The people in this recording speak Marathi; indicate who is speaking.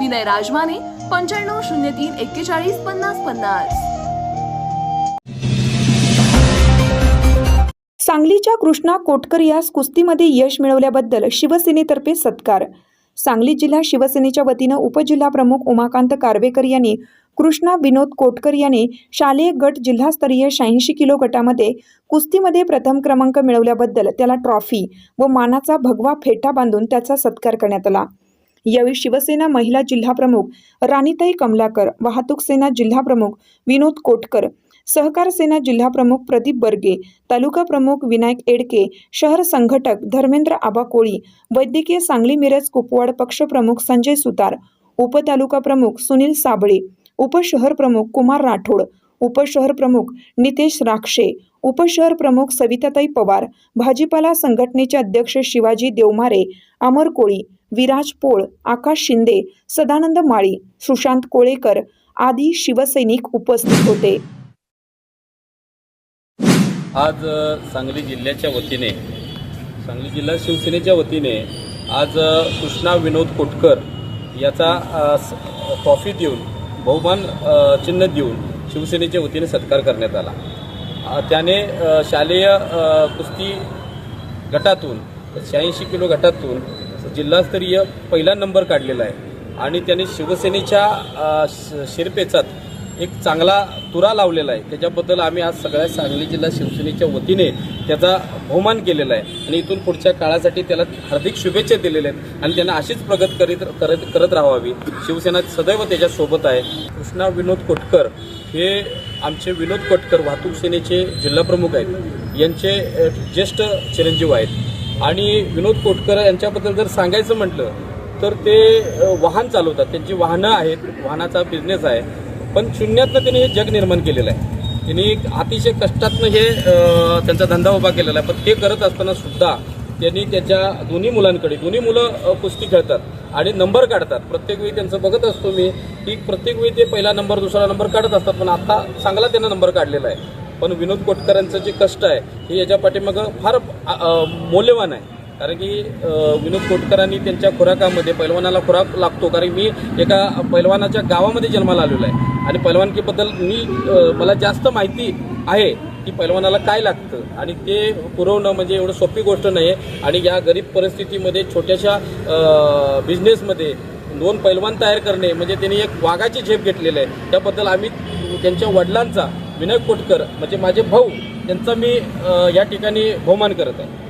Speaker 1: विनय राजमाने पंच्याण्णव शून्य तीन एक्केचाळीस पन्नास पन्नास.
Speaker 2: सांगलीच्या कृष्णा कोटकर यास कुस्तीमध्ये यश मिळवल्याबद्दल शिवसेनेतर्फे सत्कार. सांगली जिल्हा शिवसेनेच्या वतीनं उपजिल्हा प्रमुख उमाकांत कारवेकर यांनी कृष्णा विनोद कोटकर यांनी शालेय गट जिल्हास्तरीय शहाऐंशी किलो गटामध्ये कुस्तीमध्ये प्रथम क्रमांक मिळवल्याबद्दल त्याला ट्रॉफी व मानाचा भगवा फेटा बांधून त्याचा सत्कार करण्यात आला. यावेळी शिवसेना महिला जिल्हाप्रमुख राणीताई कमलाकर वाहतूक सेना जिल्हाप्रमुख विनोद कोटकर सहकार सेना जिल्हाप्रमुख प्रदीप बर्गे तालुका प्रमुख विनायक एडके शहर संघटक धर्मेंद्र आबा कोळी वैद्यकीय सांगली मिरज कुपवाड पक्षप्रमुख संजय सुतार उपतालुका प्रमुख सुनील साबळे उपशहर प्रमुख कुमार राठोड उपशहर प्रमुख नितेश राक्षे उपशहर प्रमुख सविताताई पवार भाजीपाला संघटनेचे अध्यक्ष शिवाजी देवमारे अमर कोळी विराज पोळ आकाश शिंदे सदानंद माळी सुशांत कोळेकर आदी शिवसैनिक उपस्थित होते.
Speaker 3: आज सांगली जिल्ह्याच्या वतीने सांगली जिल्हा शिवसेनेच्या वतीने आज कृष्णा विनोद कोटकर याचा ट्रॉफी देऊन बहुमान चिन्ह देऊन शिवसेनेच्या वतीने सत्कार करण्यात आला. त्याने शालेय कुस्ती गटातून शहाऐंशी किलो गटातून जिल्हास्तरीय पहिला नंबर काढलेला आहे. आणि त्याने शिवसेनेच्या श- शिरपेचात एक चांगला तुरा लावलेला आहे. त्याच्याबद्दल आम्ही आज सगळ्या सांगली जिल्हा शिवसेनेच्या वतीने त्याचा बहुमान केलेला आहे. आणि इथून पुढच्या काळासाठी त्याला हार्दिक शुभेच्छा दिलेल्या आहेत. आणि त्यांना अशीच प्रगत करीत करत करत राहावी. शिवसेना सदैव त्याच्यासोबत आहे. कृष्णा विनोद कोटकर हे आमचे विनोद कोटकर वाहतूक सेनेचे जिल्हाप्रमुख आहेत. यांचे ज्येष्ठ चिरंजीव आहेत. आणि विनोद कोटकर यांच्याबद्दल जर सांगायचं म्हटलं तर ते वाहन चालवतात. त्यांची वाहनं आहेत वाहनाचा बिझनेस आहे. पण शून्यातनं त्यांनी हे जग निर्माण केलेलं आहे. त्यांनी अतिशय कष्टातनं हे त्यांचा धंदा उभा केलेला आहे. पण ते करत असताना सुद्धा त्यांनी त्याच्या दोन्ही मुलांकडे दोन्ही मुलं कुस्ती खेळतात. आणि नंबर काढतात. प्रत्येक वेळी त्यांचं बघत असतो मी की प्रत्येक वेळी ते पहिला नंबर दुसरा नंबर काढत असतात. पण आता चांगला त्यांना नंबर काढलेला आहे. पण विनोद कोटकरांचं जे कष्ट आहे हे याच्या पाठीमागं फार मौल्यवान आहे. कारण की विनोद कोटकरांनी त्यांच्या खुराकामध्ये पैलवानाला खुराक लागतो. कारण मी एका पैलवानाच्या गावामध्ये जन्माला आलेलो आहे. आणि पैलवानकीबद्दल मी मला जास्त माहिती आहे. की पैलवानाला काय लागतं? आणि ते पुरवणं म्हणजे एवढं सोपी गोष्ट नाही आहे आणि या गरीब परिस्थितीमध्ये छोट्याशा बिझनेसमध्ये दोन पैलवान तयार करणे म्हणजे त्यांनी एक वाघाची झेप घेतलेली आहे. त्याबद्दल आम्ही त्यांच्या वडिलांचा विनय कोटकर म्हणजे माझे भाऊ त्यांचा मी या ठिकाणी बहुमान करत आहे.